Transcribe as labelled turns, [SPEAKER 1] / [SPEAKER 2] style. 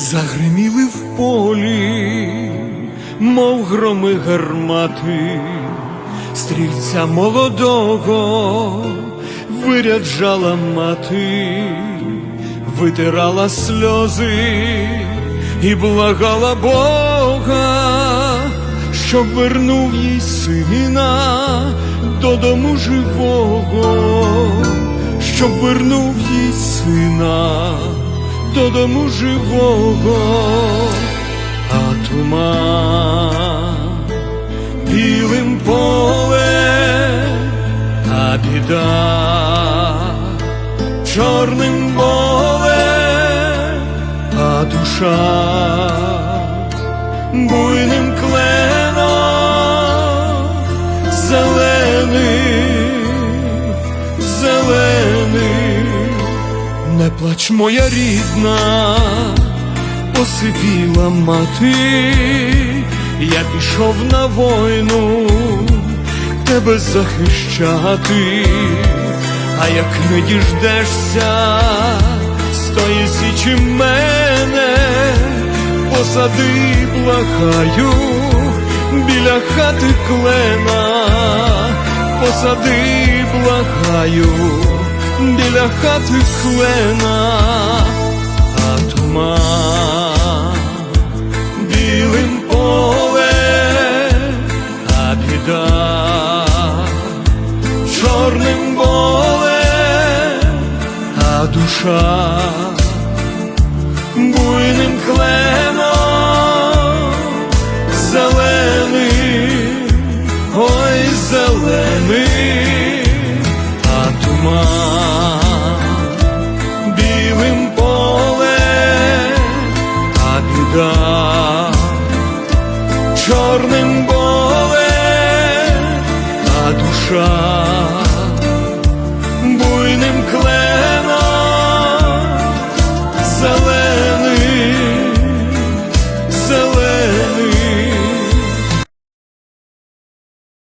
[SPEAKER 1] Загриміли в полі, мов громи гармати, стрільця молодого виряджала мати, витирала сльози і благала Бога, щоб вернув їй сина додому живого, щоб вернув їй сина додому живого, а туман білим полем, а біда чорним болем, а душа плач, моя рідна, посивіла мати, я пішов на війну тебе захищати, а як не діждешся з тої січі мене, посади, благаю, біля хати клена, посади, благаю біля хати клена, а туман білим полем, а біда чорним болем, а душа буйним кленом душа буйним клеєм.